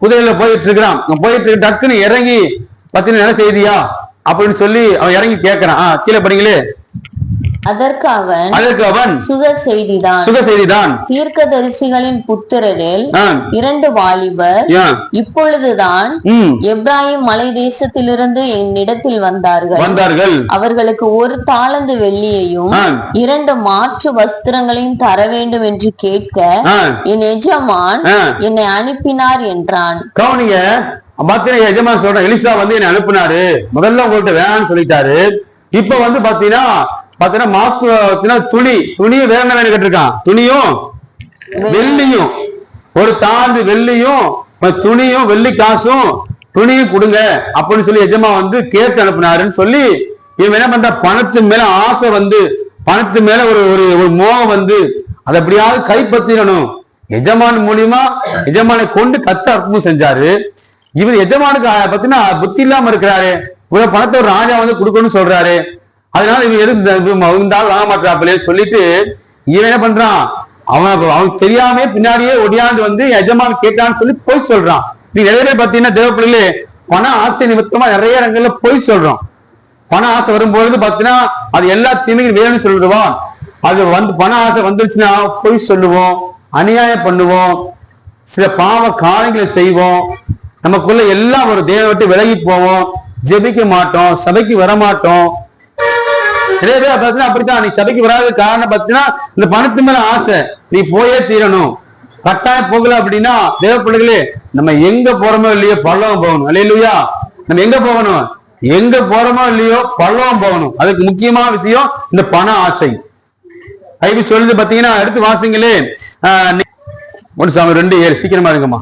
குதிரையில போயிட்டு இருக்கிறான் போயிட்டு டக்குன்னு இறங்கி பத்தின என்ன செய்தியா? அப்படின்னு சொல்லி அவன் இறங்கி கேட்கறான் ஆஹ் கீழே படிங்களே. அதற்கு அவன் அதற்கு அவன் சுக செய்திதான் சுக செய்திதான் தீர்க்கதரிசிகளின் புத்திரரில் இரண்டு வாலிபர்? இப்பொழுதுதான் எப்ராஹிம் மலை தேசத்திலிருந்து என்னிடத்தில் வந்தார்கள். வந்தார்கள். அவர்களுக்கு ஒரு தாளந்து வெள்ளியையும். இரண்டு மாற்று வஸ்திரங்களையும் தர வேண்டும் என்று கேட்க என் எஜமான் என்னை அனுப்பினார் என்றான். கவனிங்க பாத்தீங்கன்னா எஜமா சொல்றேன் எலிசா வந்து என்னை அனுப்புனாரு. முதல்ல உங்கள்ட்ட வேணாம்னு சொல்லிட்டாரு. இப்ப வந்து பாத்தீங்கன்னா பாத்தீங்கன்னா மாஸ்டர் துணி துணியும் வேற என்ன வேணும் கேட்டிருக்கான். துணியும் வெள்ளியும். ஒரு தாண்டு வெள்ளியும் துணியும் வெள்ளி காசும் துணியும் கொடுங்க அப்படின்னு சொல்லி எஜமா வந்து கேட்டு அனுப்புனாருன்னு சொல்லி இவன் என்ன பண்ற பணத்து மேல ஆசை வந்து பணத்து மேல ஒரு ஒரு ஒரு மோகம் வந்து அதை எப்படியாவது கைப்பற்றிடணும். எஜமான் மூலியமா எஜமானை கொண்டு கத்த அற்புதம் செஞ்சாரு. இவர் எஜமானுக்கு அஹ், பாத்தீங்கன்னா புத்தி இல்லாம இருக்கிறாரு. இவ்வளவு பணத்தை ஒரு ராஜா வந்து கொடுக்கணும்னு சொல்றாரு. அதனால இவன் எது இந்த- இவன் வாங்க மாட்டாப்லே சொல்லிட்டு இவன் என்ன பண்றான்? அவன் அவன் தெரியாம பின்னாடியே ஒடியாந்து வந்து எஜமான் கேட்டான்னு சொல்லி போய் சொல்றான். நீ நிறைய பேர் பாத்தீங்கன்னா தேவப்பிள்ளையிலே பண ஆசை நிமித்தமா நிறைய இடங்கள்ல போய் சொல்றோம். பண ஆசை வரும்பொழுது பாத்தீங்கன்னா அது எல்லா தீமையும் வேணும்னு சொல்லிடுவான். அது வந்து பண ஆசை வந்துருச்சுன்னா பொய் சொல்லுவோம் அநியாயம் பண்ணுவோம் சில பாவ காரியங்களை செய்வோம். நமக்குள்ள எல்லாம் ஒரு தேவனை விட்டு விலகி போவோம். ஜெபிக்க மாட்டோம் சபைக்கு வர மாட்டோம் நிறைய பேர் பார்த்தீங்கன்னா அப்படித்தான். நீ சபைக்கு வராத காரணம் பார்த்தீங்கன்னா இந்த பணத்து மேல ஆசை. நீ போயே தீரணும். கட்டாயம் போகல அப்படின்னா தேவ பிள்ளைகளே நம்ம எங்க போறோமோ இல்லையோ பள்ளம் போகணும். இல்லையா நம்ம எங்க போகணும்? எங்க போறோமோ இல்லையோ பள்ளம் போகணும். அதுக்கு முக்கியமான விஷயம் இந்த பண ஆசை. ஐவி சொல்லுது பாத்தீங்கன்னா அடுத்து வாசிங்களே. ஆஹ் ஒன்று சாமி ரெண்டு ஏழு சீக்கிரமா இருக்குமா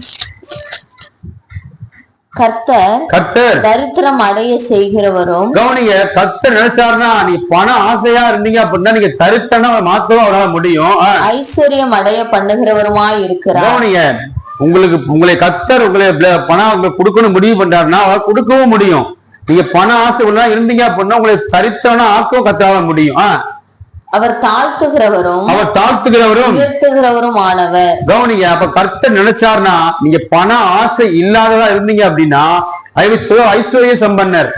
கர்த்தர் கர்த்தர். தரித்திரம் அடைய செய்கிறவரும் கவனிங்க கர்த்தர் நினைச்சாருன்னா நீ பண ஆசையா இருந்தீங்க அப்படின்னா நீங்க தரித்தன மாத்தவும் அவரால் முடியும். ஐஸ்வர்யம் அடைய பண்ணுகிறவருமாய் இருக்கிறார். கவனிங்க உங்களுக்கு உங்களை கத்தர் உங்களை பணம் உங்களுக்கு கொடுக்கணும் முடிவு பண்றாருன்னா அவர் கொடுக்கவும் முடியும். நீங்க பண ஆசை உள்ள இருந்தீங்க அப்படின்னா உங்களை தரித்தவனா ஆக்கவும் கத்தால முடியும். அவர் தாழ்த்துகிறவரும் அவர் தாழ்த்துகிறவரும். உயர்த்துகிறவரும் ஆனவர். கவனிங்க அப்ப கர்த்தர் நினைச்சாருன்னா நீங்க பண ஆசை இல்லாததா இருந்தீங்க அப்படின்னா ஐஸ்வர்ய சம்பன்னர்.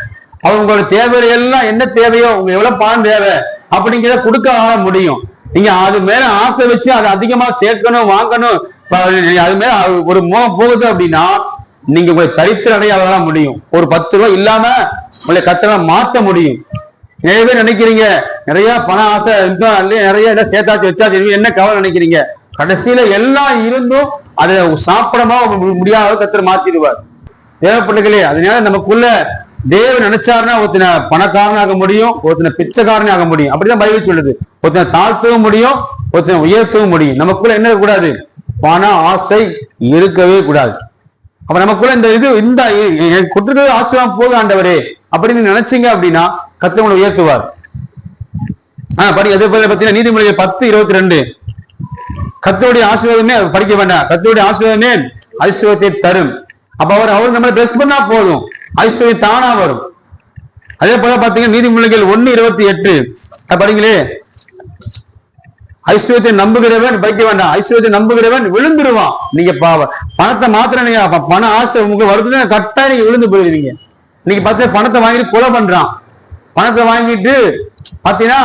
அவர் உங்களோட தேவைகள் எல்லாம் என்ன தேவையோ உங்க எவ்வளவு பணம் தேவை அப்படிங்கிறத கொடுக்க முடியும். நீங்க அது மேல ஆசை வச்சு அதை அதிகமா சேர்க்கணும் வாங்கணும் அது மேல ஒரு மோகம் போகுது அப்படின்னா நீங்க உங்களை தரித்திர அடையாள முடியும். ஒரு பத்து ரூபாய் இல்லாம உங்களை கத்தனை மாத்த முடியும். நிறைய பேர் நினைக்கிறீங்க. நிறைய பண ஆசை இருக்கா இல்லையா நிறைய இதை சேர்த்தாச்சு வச்சாச்சு என்ன கவலை நினைக்கிறீங்க? கடைசியில எல்லாம் இருந்தும் அதை சாப்பிடமா முடியாத கத்திர மாத்திடுவார். தேவைப்பட்டுக்கலையே அதனால நமக்குள்ள தேவ நினைச்சாருன்னா ஒருத்தனை பணக்காரனாக முடியும் ஒருத்தனை பிச்சைக்காரனே ஆக முடியும். அப்படிதான் பைபிள் சொல்லுது. ஒருத்தனை தாழ்த்தவும் முடியும் ஒருத்தனை உயர்த்தவும் முடியும். நமக்குள்ள என்ன கூடாது பண ஆசை இருக்கவே கூடாது. அப்ப நமக்குள்ள இந்த இது இந்த கொடுத்துருக்கிறது ஆசீர்வாதம் போதும் ஆண்டவரே. அப்படின்னு நினைச்சீங்க அப்படின்னா கத்தவங்களை உயர்த்துவார். ஆஹ் படி அதே போல பாத்தீங்கன்னா நீதிமொழிகள் பத்து இருபத்தி ரெண்டு. கத்தோடைய ஆசீர்வாதமே படிக்க வேண்டாம். கத்தோடைய ஆசீர்வாதமே ஐஸ்வர்யத்தை தரும். அப்ப அவர் அவர் நம்மளை பிளஸ் பண்ணா போதும். ஐஸ்வர்யம் தானா வரும். அதே போல பாத்தீங்கன்னா நீதிமொழிகள் ஒன்னு இருபத்தி எட்டு. படிங்களே. ஐஸ்வர்யத்தை நம்புகிறவன் படிக்க வேண்டாம். ஐஸ்வர்யத்தை நம்புகிறவன் விழுந்துருவான். நீங்க பாவ பணத்தை மாத்திரம் நீங்க அப்ப பண ஆசை உங்களுக்கு வருதுன்னா கரெக்டா நீங்க விழுந்து போயிருவீங்க நீங்க பார்த்து பணத்தை வாங்கிட்டு கொலை பண்றான். பணத்தை வாங்கிட்டு பாத்தீங்கன்னா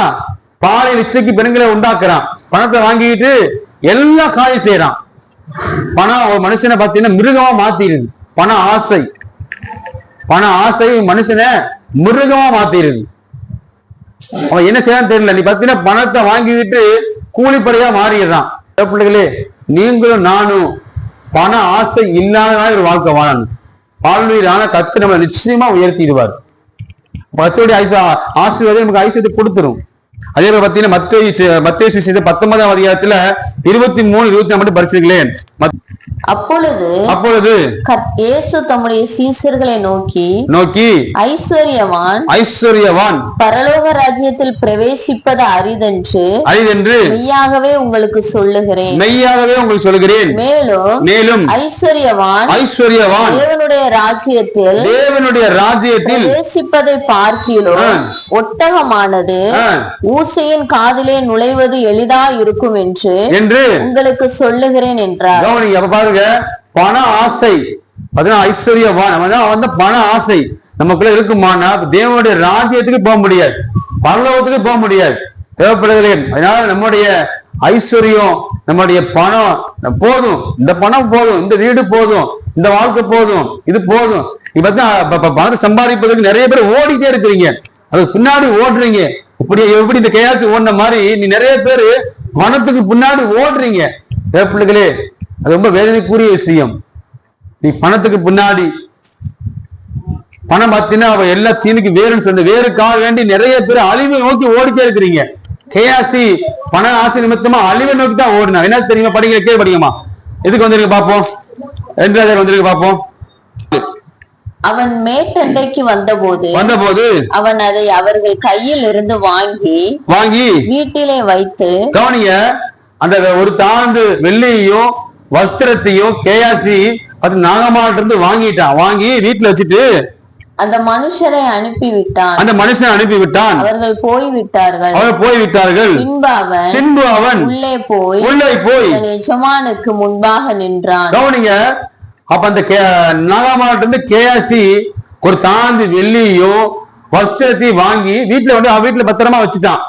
பாலை இச்சைக்கு பெண்களை உண்டாக்குறான். பணத்தை வாங்கிட்டு எல்லா காரியம் செய்யறான் பணம் ஒரு மனுஷனை பாத்தீங்கன்னா மிருகமா மாத்திடுது. பண ஆசை. பண ஆசை மனுஷனை மிருகமா மாத்திடுது. அவன் என்ன செய்யறான்னு தெரியல. நீ பாத்தீங்கன்னா பணத்தை வாங்கிக்கிட்டு கூலிப்படையா மாறிடுறான். பிள்ளைகளே நீங்களும் நானும் பண ஆசை இல்லாத ஒரு வாழ்க்கை வாழணும். பால்வீரான கத்து நம்ம நிச்சயமா உயர்த்திடுவார். கத்தோடைய ஐசா ஆசீர்வாதம் நமக்கு ஐசியத்தை கொடுத்துரும். அதே போல பாத்தீங்கன்னா மத்திய மத்திய சுவிசேஷம் பத்தொன்பதாம் அதிகாரத்துல இருபத்தி மூணு இருபத்தி நாலு மட்டும் படிச்சிருக்கலேன் அப்பொழுது அப்பொழுது இயேசு தம்முடைய சீசர்களை நோக்கி நோக்கி ஐஸ்வர்யவான் ஐஸ்வர்யவான் பரலோக ராஜ்யத்தில் பிரவேசிப்பது அரிதென்று அரிதென்று மெய்யாகவே உங்களுக்கு சொல்லுகிறேன். மெய்யாகவே உங்களுக்கு சொல்கிறேன் மேலும் மேலும் ஐஸ்வர்யவான் ஐஸ்வர்யவான் தேவனுடைய ராஜ்யத்தில் தேவனுடைய ராஜ்யத்தில் பிரவேசிப்பதை பார்க்கிலும். ஒட்டகமானது ஊசையின் காதிலே நுழைவது எளிதா இருக்கும் என்று என்று உங்களுக்கு சொல்லுகிறேன் என்றார். பாருங்க பண ஆசை. பாத்தீங்கன்னா ஐஸ்வர்யவான். அவன் வந்து பண ஆசை. நமக்குள்ள இருக்குமானா தேவனுடைய ராஜ்யத்துக்கு போக முடியாது. பரலோகத்துக்கு போக முடியாது. தேவைப்படுகிறே அதனால நம்முடைய ஐஸ்வர்யம் நம்முடைய பணம் போதும். இந்த பணம் போதும். இந்த வீடு போதும். இந்த வாழ்க்கை போதும். இது போதும். இப்ப பணத்தை சம்பாதிப்பதற்கு நிறைய பேர் ஓடிட்டே இருக்கிறீங்க. அதுக்கு பின்னாடி ஓடுறீங்க. இப்படி எப்படி இந்த கேஸ் ஓடின மாதிரி நீ நிறைய பேர் பணத்துக்கு பின்னாடி ஓடுறீங்க. தேவ பிள்ளைகளே அது ரொம்ப வேதனைக்குரிய விஷயம். நீ பணத்துக்கு பின்னாடி பணம் பார்த்தீங்கன்னா அவ எல்லா தீனுக்கு வேறுன்னு சொன்ன வேறுக்காக வேண்டி நிறைய பேர் அழிவை நோக்கி ஓடிட்டே இருக்கிறீங்க. கேஆசி பண ஆசை நிமித்தமா அழிவை நோக்கி தான் ஓடினா. என்ன தெரியுமா? படிங்க கீழே படிங்கம்மா. எதுக்கு வந்திருக்கு பார்ப்போம்? ரெண்டாவது வந்திருக்கு பார்ப்போம். அவன் மேட்டண்டைக்கு வந்தபோது வந்தபோது அவன் அதை அவர்கள் கையில் இருந்து வாங்கி வாங்கி வீட்டிலே வைத்து கவனிங்க அந்த ஒரு தாண்டு வெள்ளியையும் வஸ்திரத்தையும் கேஆசி அது நாகமாட்ட இருந்து வாங்கிட்டான். வாங்கி வீட்டுல வச்சுட்டு அந்த மனுஷரை அனுப்பிவிட்டான். அந்த மனுஷனை அனுப்பி விட்டான் அவர்கள் போய் விட்டார்கள் அவர் போய் விட்டார்கள் பின்பு அவன் பின்பு அவன் உள்ளே போய் உள்ளே போய் எஜமானுக்கு முன்பாக நின்றான். கவனிங்க அப்ப அந்த நாகாமாட்ட இருந்து கேஆசி ஒரு தாந்து வெள்ளியும் வஸ்திரத்தையும் வாங்கி வீட்டுல வந்து அவன் வீட்டுல பத்திரமா வச்சுட்டான்.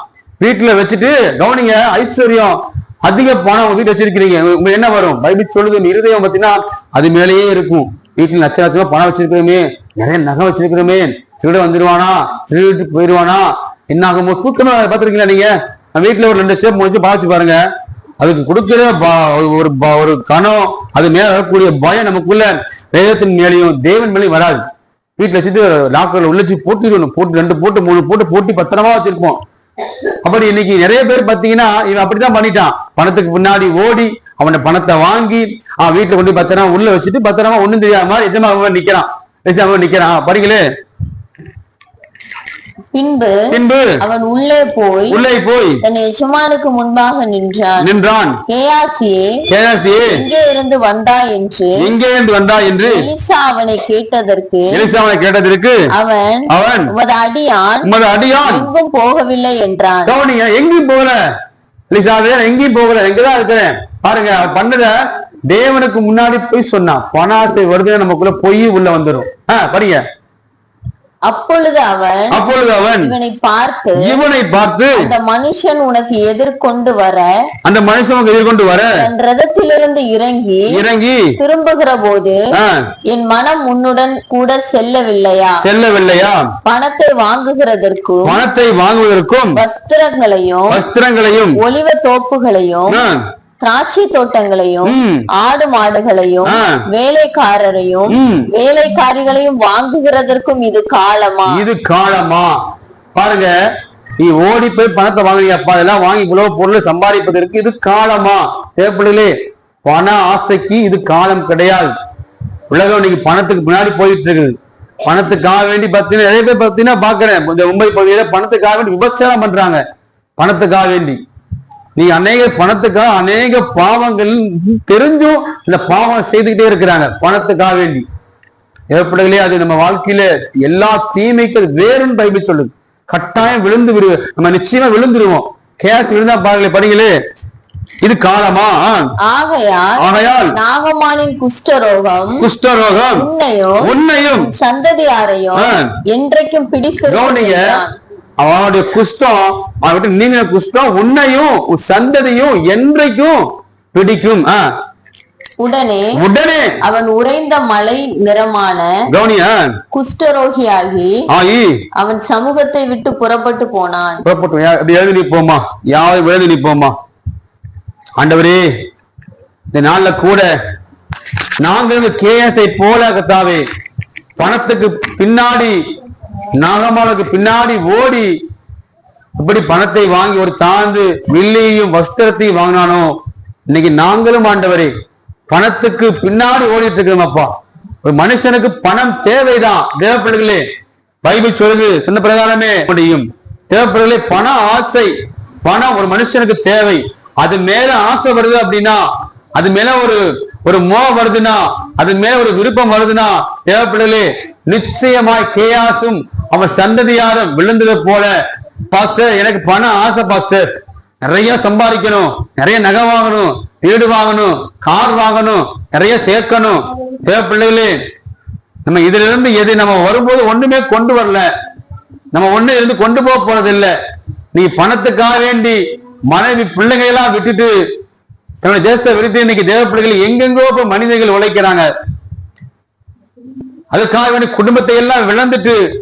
வீட்டுல வச்சுட்டு கவனிங்க ஐஸ்வர்யம் அதிக பணம் உங்க வீட்டுல வச்சிருக்கிறீங்க. உங்களுக்கு என்ன வரும்? பைபிள் சொல்லுது இருதயம் பார்த்தீங்கன்னா அது மேலேயே இருக்கும். வீட்டில் லட்ச லட்சமா பணம் வச்சிருக்கிறோமே. நிறைய நகை வச்சிருக்கிறோமே. திருட வந்துருவானா? திருட்டு போயிடுவானா என்ன ஆகும்? தூக்கமா பார்த்துருக்கீங்களா நீங்க? நம்ம வீட்டுல ஒரு ரெண்டு சேப் முடிச்சு பாய்ச்சி பாருங்க. அதுக்கு கொடுக்கிற ப- ஒரு ப- ஒரு கணம் அது மேல வரக்கூடிய பயம் நமக்குள்ள வேதத்தின் மேலேயும் தேவன் மேலேயும் வராது. வீட்டுல வச்சுட்டு லாக்கர்ல உள்ள வச்சு போட்டிடணும் போட்டு ரெண்டு போட்டு மூணு போட்டு போட்டி பத்திரமா வச்சிருப்போம். அப்படி இன்னைக்கு நிறைய பேர் பாத்தீங்கன்னா இவன் அப்படித்தான் பண்ணிட்டான். பணத்துக்கு முன்னாடி ஓடி அவனை பணத்தை வாங்கி அவன் வீட்டுல கொண்டு பத்திரமா உள்ள வச்சுட்டு பத்திரமா ஒண்ணும் தெரியாத மாதிரி அவன் நிக்கிறான். நிக்கிறான். ஆ, படிங்களே பின்பு பின்பு அவன் உள்ளே போய் உள்ளே போய் தன் எஜமானுக்கு முன்பாக நின்றான். நின்றான். கேயாசியே கேயாசியே எங்கே இருந்து வந்தாய் என்று எங்கே இருந்து வந்தா என்று எலிசா அவனை கேட்டதற்கு எலிசாவனை கேட்டதற்கு அவன் அவன் உமது அடியான் உமது அடியான் எங்கும் போகவில்லை என்றான். கவனிங்க எங்கேயும் போகல. எலிசாவே நான் எங்கேயும் போகல. எங்கதான் இருக்கிறேன். பாருங்க அவன் பண்ணத தேவனுக்கு முன்னாடி போய் சொன்னான். பணாசை வருது நமக்குள்ள பொய் உள்ள வந்துரும். ஆ, படிங்க. அப்பொழுது அவன் அப்பொழுது அவன் இவனை பார்த்து இவனை பார்த்து அந்த மனுஷன் உனக்கு எதிர்கொண்டு வர அந்த மனுஷன் எதிர்கொண்டு வர தன் ரதத்திலிருந்து இறங்கி இறங்கி திரும்புகிற போது என் மனம் உன்னுடன் கூட செல்லவில்லையா? செல்லவில்லையா? பணத்தை வாங்குகிறதற்கும் பணத்தை வாங்குவதற்கும் வஸ்திரங்களையும் வஸ்திரங்களையும் ஒலிவ தோப்புகளையும் திராட்சை தோட்டங்களையும் ஆடு மாடுகளையும். வேலைக்காரரையும். வேலைக்காரிகளையும் வாங்குகிறதற்கும் இது காலமா? இது காலமா? பாருங்க நீ ஓடி போய் பணத்தை வாங்குறீங்கப்பா இதெல்லாம் வாங்கி இவ்வளவு பொருள் சம்பாதிப்பதற்கு இது காலமா? தேவைப்படுகளே பண ஆசைக்கு இது காலம் கிடையாது. உலகம் இன்னைக்கு பணத்துக்கு பின்னாடி போயிட்டு இருக்குது பணத்துக்காக வேண்டி பார்த்தீங்கன்னா நிறைய பேர் பார்த்தீங்கன்னா பாக்குறேன் இந்த மும்பை பகுதியில பணத்துக்காக வேண்டி விபச்சாரம் பண்றாங்க. பணத்துக்காக வேண்டி. நீ அநேக பணத்துக்காக அநேக பாவங்கள் தெரிஞ்சும் இந்த பாவம் செய்துக்கிட்டே இருக்கிறாங்க. பணத்துக்காக வேண்டி. ஏற்படலையே அது நம்ம வாழ்க்கையில எல்லா தீமைக்கு அது வேறுன்னு பைபிள் சொல்லுது. கட்டாயம் விழுந்து விடு. நம்ம நிச்சயமா விழுந்துருவோம். கேஸ் விழுந்தா பாருங்களே படிங்களே. இது காலமா? ஆகையால் ஆகையால் நாகமானின் குஷ்டரோகம் குஷ்டரோகம் உன்னையும் உன்னையும் சந்ததியாரையும். என்றைக்கும் என்றான். அவனுடைய குஷ்டம் அவன் விட்டு நீங்க குஷ்டம் உன்னையும் உன் சந்ததியும் என்றைக்கும் பிடிக்கும். உடனே உடனே. அவன் உறைந்த மலை நிறமான கவனியா. குஷ்டரோகியாகி ஆயி. அவன் சமூகத்தை விட்டு புறப்பட்டு போனான். புறப்பட்டு எழுதி நிற்போமா? யாவது எழுதி நிற்போமா? ஆண்டவரே இந்த நாள்ல கூட நாங்கள் கேஎஸ்ஐ போல கத்தாவே பணத்துக்கு பின்னாடி நாகமாலுக்கு பின்னாடி ஓடி இப்படி பணத்தை வாங்கி ஒரு தாழ்ந்து வில்லியையும் வஸ்திரத்தையும் வாங்கினானோ? இன்னைக்கு நாங்களும் ஆண்டவரே பணத்துக்கு பின்னாடி ஓடிட்டு இருக்கிறோம் அப்பா. ஒரு மனுஷனுக்கு பணம் தேவைதான். தேவைப்படுகளே பைபிள் சொல்லுது சொன்ன பிரகாரமே முடியும். தேவைப்படுகளே பண ஆசை. பணம் ஒரு மனுஷனுக்கு தேவை. அது மேல ஆசை வருது அப்படின்னா அது மேல ஒரு ஒரு மோகம் வருதுன்னா அது மேல ஒரு விருப்பம் வருதுன்னா தேவைப்படலே நிச்சயமாய் கேயாசும் அவன் சந்ததியாரும் விழுந்தது போல. பாஸ்டர் எனக்கு பண ஆசை பாஸ்டர் நிறைய சம்பாதிக்கணும் நிறைய நகை வாங்கணும் வீடு வாங்கணும் கார் வாங்கணும் நிறைய சேர்க்கணும். தேவைப்பிள்ளைகளே நம்ம இதுல இருந்து எது நம்ம வரும்போது ஒண்ணுமே கொண்டு வரல. நம்ம ஒண்ணு இருந்து கொண்டு போக போறது இல்ல நீ பணத்துக்காக வேண்டி மனைவி பிள்ளைங்க எல்லாம் விட்டுட்டு தன்னுடைய தேசத்தை விரித்து இன்னைக்கு தேவப்பிள்ளைகள் எங்கெங்கோ போய் மனிதர்கள் உழைக்கிறாங்க. அதுக்காக வேண்டிய குடும்பத்தை எல்லாம் விளந்துட்டு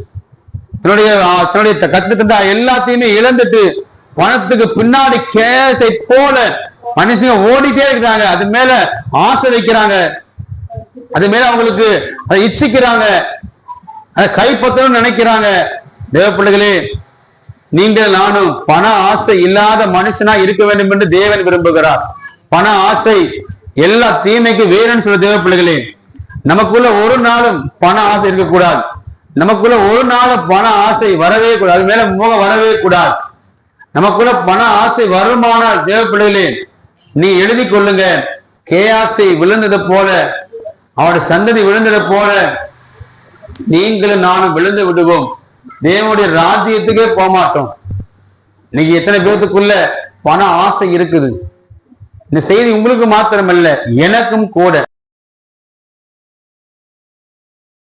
தன்னுடைய தன்னுடைய த- கத்து எல்லாத்தையுமே இழந்துட்டு பணத்துக்கு பின்னாடி கேசை போல மனுஷங்க ஓடிட்டே இருக்கிறாங்க. அது மேல ஆசை வைக்கிறாங்க. அது மேல அவங்களுக்கு அதை இச்சிக்கிறாங்க. அதை கைப்பற்றணும்னு நினைக்கிறாங்க. தேவ பிள்ளைகளே நீங்கள் நானும் பண ஆசை இல்லாத மனுஷனா இருக்க வேண்டும் என்று தேவன் விரும்புகிறார். பண ஆசை எல்லா தீமைக்கு வேறுன்னு சொல்ல தேவைப்படுகளே நமக்குள்ள ஒரு நாளும் பண ஆசை இருக்கக்கூடாது. நமக்குள்ள ஒரு நாளும் பண ஆசை வரவே கூடாது. அது மேல முகம் வரவே கூடாது. நமக்குள்ள பண ஆசை வருமானால் தேவைப்படுகளே நீ எழுதி கொள்ளுங்க. கேஆசை விழுந்தது போல அவனுடைய சந்ததி விழுந்தது போல நீங்களும் நானும் விழுந்து விடுவோம். தேவனுடைய ராஜ்யத்துக்கே போக மாட்டோம். இன்னைக்கு எத்தனை பேர்த்துக்குள்ள பண ஆசை இருக்குது? இந்த செய்தி உங்களுக்கு மாத்திரமல்ல எனக்கும் கூட.